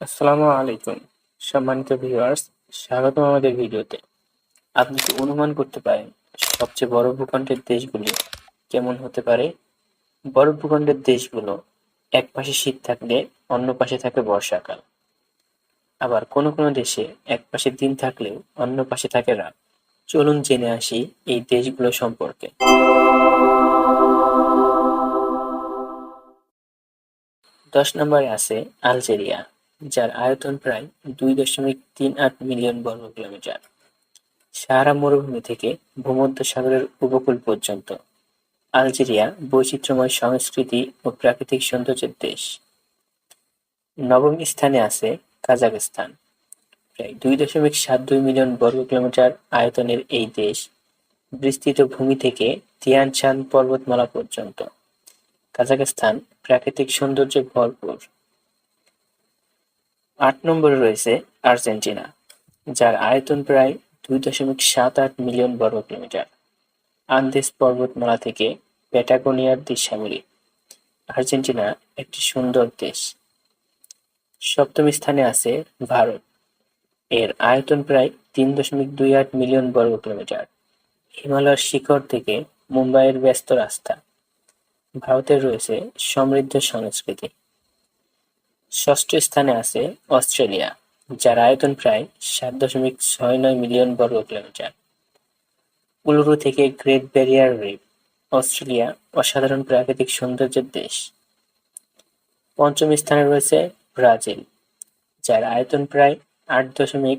আসসালামু আলাইকুম, সম্মানিত ভিউয়ার্স স্বাগত আমাদের ভিডিওতে। আপনি কি অনুমান করতে পারেন সবচেয়ে বড় ভূখণ্ডের দেশগুলি কেমন হতে পারে? বড় ভূখণ্ডের দেশগুলো এক পাশে শীত থাকলে অন্য পাশে থাকে বর্ষাকাল। আবার কোনো কোনো দেশে এক পাশে দিন থাকলেও অন্য পাশে থাকে রাত। চলুন জেনে আসি এই দেশগুলো সম্পর্কে। দশ নম্বরে আছে আলজেরিয়া। যার আয়তন প্রায় দুই দশমিক তিন আট মিলিয়ন বর্গ কিলোমিটার। সাহারা মরুভূমি থেকে ভূমধ্যসাগরের উপকূল পর্যন্ত। আলজেরিয়া বৈচিত্র্যময় সংস্কৃতি ও প্রাকৃতিক সৌন্দর্যের দেশ। নবম স্থানে আছে কাজাখস্তান। প্রায় দুই দশমিক সাত দুই মিলিয়ন বর্গ কিলোমিটার আয়তনের এই দেশ বিস্তৃত ভূমি থেকে তিয়ান চাঁদ পর্বতমালা পর্যন্ত। কাজাখস্তান প্রাকৃতিক সৌন্দর্যে ভরপুর। আট নম্বরে রয়েছে আর্জেন্টিনা, যার আয়তন প্রায় দুই দশমিক সাত আট মিলিয়ন বর্গ কিলোমিটার। আন্দেস পর্বতমালা থেকে প্যাটাগোনিয়ার দিশাগুলি আর্জেন্টিনা একটি সুন্দর দেশ। সপ্তম স্থানে আছে ভারত। এর আয়তন প্রায় তিন দশমিক দুই আট মিলিয়ন বর্গ কিলোমিটার। হিমালয়ের শিখর থেকে মুম্বাইয়ের ব্যস্ত রাস্তা। ভারতের রয়েছে সমৃদ্ধ সংস্কৃতি। ষষ্ঠ স্থানে আছে অস্ট্রেলিয়া, যার আয়তন প্রায় সাত দশমিক ছয় নয় মিলিয়ন বর্গ কিলোমিটার। উলুরু থেকে গ্রেট ব্যারিয়ার রিফ অস্ট্রেলিয়া, অসাধারণ প্রাকৃতিক সৌন্দর্যের দেশ। পঞ্চম স্থানে রয়েছে ব্রাজিল, যার আয়তন প্রায় আট দশমিক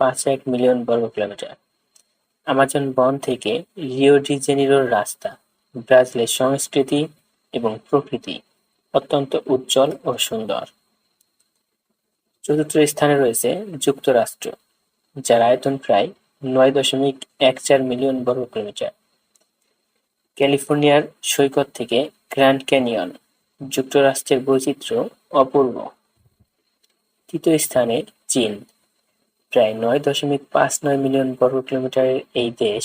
পাঁচ এক মিলিয়ন বর্গ কিলোমিটার। আমাজন বন থেকে রিও ডি জেনিরোর রাস্তা, ব্রাজিলের সংস্কৃতি এবং প্রকৃতি অত্যন্ত উজ্জ্বল ও সুন্দর। চতুর্থ স্থানে রয়েছে যুক্তরাষ্ট্র, যার আয়তন প্রায় নয় দশমিক এক চার মিলিয়ন বর্গ কিলোমিটার। ক্যালিফোর্নিয়ার সৈকত থেকে গ্র্যান্ড ক্যানিয়ন যুক্তরাষ্ট্রের বৈচিত্র্য অপূর্ব। তৃতীয় স্থানে চীন, প্রায় নয় দশমিক পাঁচ নয় মিলিয়ন বর্গ কিলোমিটারের এই দেশ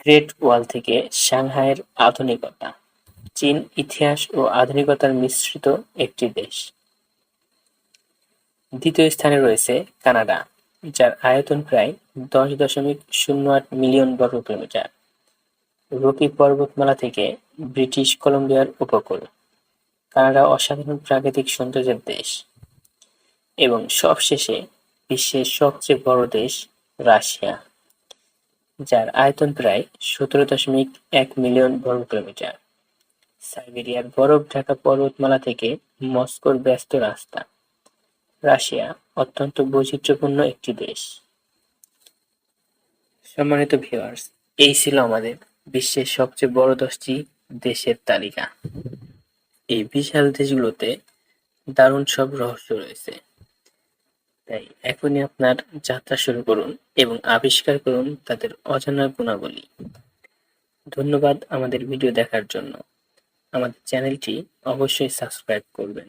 গ্রেট ওয়াল থেকে সাংহাইয়ের আধুনিকতা। চীন ইতিহাস ও আধুনিকতার মিশ্রিত একটি দেশ। দ্বিতীয় স্থানে রয়েছে কানাডা, যার আয়তন প্রায় দশ দশমিক শূন্য আট মিলিয়ন বর্গ কিলোমিটার। রকি পর্বতমালা থেকে ব্রিটিশ কলম্বিয়ার উপকূল। কানাডা অসাধারণ প্রাকৃতিক সৌন্দর্যের দেশ এবং সবশেষে বিশ্বের সবচেয়ে বড় দেশ রাশিয়া, যার আয়তন প্রায় সতেরো দশমিক এক মিলিয়ন বর্গ কিলোমিটার। সাইবেরিয়ার বরফ ঢাকা পর্বতমালা থেকে মস্কোর ব্যস্ত রাস্তা। রাশিয়া অত্যন্ত বৈচিত্র্যপূর্ণ একটি দেশ। সম্মানিত ভিউয়ার্স এই ছিল আমাদের বিশ্বের সবচেয়ে বড় দশটি দেশের তালিকা। এই বিশাল দেশগুলোতে দারুণ সব রহস্য রয়েছে। তাই এখনই আপনার যাত্রা শুরু করুন এবং আবিষ্কার করুন তাদের অজানা গুণাবলী। ধন্যবাদ আমাদের ভিডিও দেখার জন্য। আমাদের চ্যানেলটি অবশ্যই সাবস্ক্রাইব করবেন।